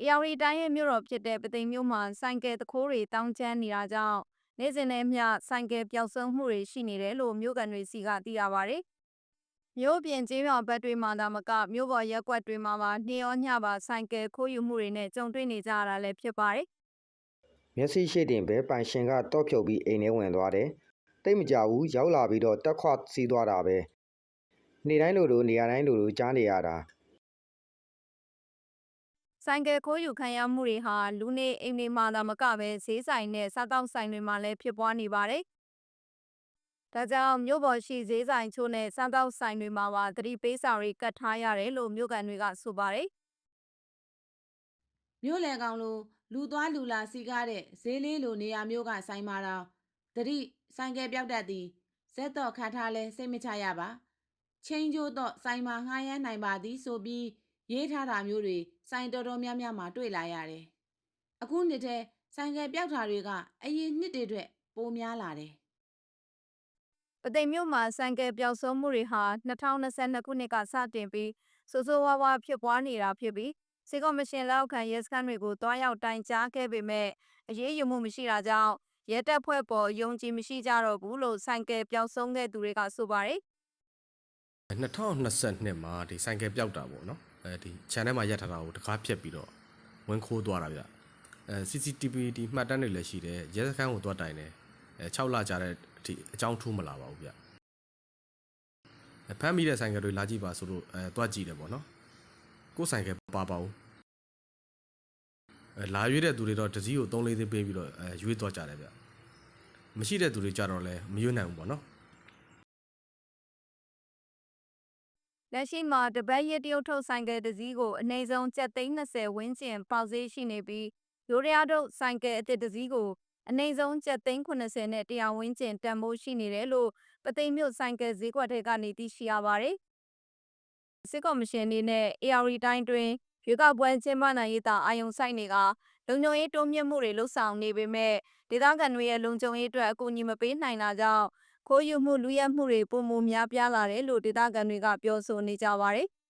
အေယာဝတီတိုင်းရဲ့မြို့တော်ဖြစ်တဲ့ပသိမ်မြို့မှာဆိုင်ကယ်တခိုးတွေတောင်းကျမ်းနေတာကြောင့်နေ့စဉ်နဲ့မျှဆိုင်ကယ်ပျောက်ဆုံးမှုတွေရှိနေတယ်လို့မြို့ကန်တွေစီကသိရပါဗျ။မြို့ပြင်ကျေးရွာဘက်တွေမှာသာမကမြို့ပေါ်ရက်ကွက်တွေမှာပါနေ့ရောညပါဆိုင်ကယ်ခိုးယူမှုတွေနဲ့ကြုံတွေ့နေကြရတာလည်းဖြစ်ပါတယ်မျက်စိရှိတင်ပဲပိုင်ရှင်ကတော့ဖြုတ်ပြီးအိမ်ထဲဝင်သွားတယ်တိတ်မကြဘူးရောက်လာပြီးတော့တက်ခွစီးသွားတာပဲနေ့တိုင်းလိုလိုနေရာတိုင်းလိုလိုကြားနေရတာ။ ဆိုင်ကယ်ခိုးယူခံရမှုတွေဟာလူနေအိမ်တွေမှာသာမကပဲဈေးဆိုင်နဲ့စားတောက်ဆိုင်တွေမှာလည်းဖြစ်ပွားနေပါတယ်။ဒါကြောင့်မြို့ပေါ်ရှိဈေးဆိုင်ချို့နဲ့စားတောက်ဆိုင်တွေမှာပါသတိပေးစာတွေကတ်ထားရတယ်လို့မြို့ကန်တွေကဆိုပါတယ်။မြို့လေကောင်လိုလူသွားလူလာစီကားတဲ့ဈေးလေးလိုနေရာမျိုးကဆိုင်မာတော့တတိဆိုင်ကယ်ပြောက်တတ်သည်ဇက်တော့ခတ်ထားလဲစိတ်မချရပါချင်းကျိုးတော့ဆိုင်မှာငှားရမ်းနိုင်ပါသည်ဆိုပြီး ရေးထားတာမျိုးတွေဆိုင်တော်တော်များများမှာတွေ့လာရတယ်အခုနှစ်ထဲဆိုင်ကယ်ပြောက်တာတွေကအရင်နှစ်တွေအတွက်ပိုများလာတယ်ပသိမ်မြို့မှာဆိုင်ကယ်ပျောက်ဆုံးမှုတွေဟာ2022ခုနှစ်ကစတင်ပြီးဆိုးဆိုးဝါးဝါးဖြစ်ပွားနေတာဖြစ်ပြီးစေကော်မရှင်လက်အောက်ခံရဲစခန်းတွေကိုတွားရောက်တိုင်ကြားခဲ့ပေမဲ့အရေးယူမှုမရှိတာကြောင့်ရဲတပ်ဖွဲ့ပေါ်ယုံကြည်မရှိကြတော့ဘူးလို့ဆိုင်ကယ်ပျောက်ဆုံးတဲ့သူတွေကဆိုပါတယ်2022မှာဒီဆိုင်ကယ်ပျောက်တာပေါ့နော် အဲဒီ channel မှာရက်ထားတာကိုတကားဖြတ်ပြီးတော့ဝင်ခိုးသွားတာဗျအဲ CCTV ဒီမှတ်တမ်းတွေလည်းရှိတယ်ရဲစခန်းကိုသွားတိုင်တယ်အဲ6လကြာတဲ့အထိအကြောင်းထူးမလာပါဘူးဗျအဲဖမ်းမိတဲ့ဆိုင်ကယ်တွေလာကြည့်ပါဆိုလို့အဲသွားကြည့်တယ်ပေါ့နော်ကိုယ်ဆိုင်ကယ်ပါပါဘူးအဲလာရွေးတဲ့သူတွေတော့တစည်းကို3လေးသိန်းပေးပြီးတော့အဲရွေးသွားကြတယ်ဗျမရှိတဲ့သူတွေကြတော့လည်းမရွေးနိုင်ဘူးပေါ့နော် လက်ရှိမှာတပတ်ရက်တရုတ်ထုတ်ဆိုင်ကယ်တစ်စီးကိုအနည်းဆုံးကျပ်သိန်း20ဝန်းကျင်ပေါက်ဈေးရှိနေပြီးရိုးရရထုတ်ဆိုင်ကယ်အသစ်တစ်စီးကိုအနည်းဆုံးကျပ်သိန်း80နဲ့100ဝန်းကျင်တန်ဖိုးရှိနေတယ်လို့ပသိမ်မြို့ဆိုင်ကယ်ဈေးကွက်ထဲကနေသိရှိရပါတယ်။စစ်ကော်မရှင်အနေနဲ့ AR တိုင်းတွင်ရွေးကောက်ပွဲကျင်းပနိုင်ရေးတာအာယုံဆိုင်တွေကလုံခြုံရေးတိုးမြင့်မှုတွေလှုပ်ဆောင်နေပေမဲ့ဒေသခံတွေရဲ့လုံခြုံရေးအတွက်အကူအညီမပေးနိုင်တာကြောင့် ခိုးယူမှုလူရက်မှုတွေပုံမများပြားလာတယ်လို့ဒေသခံတွေကပြောဆိုနေကြပါတယ်။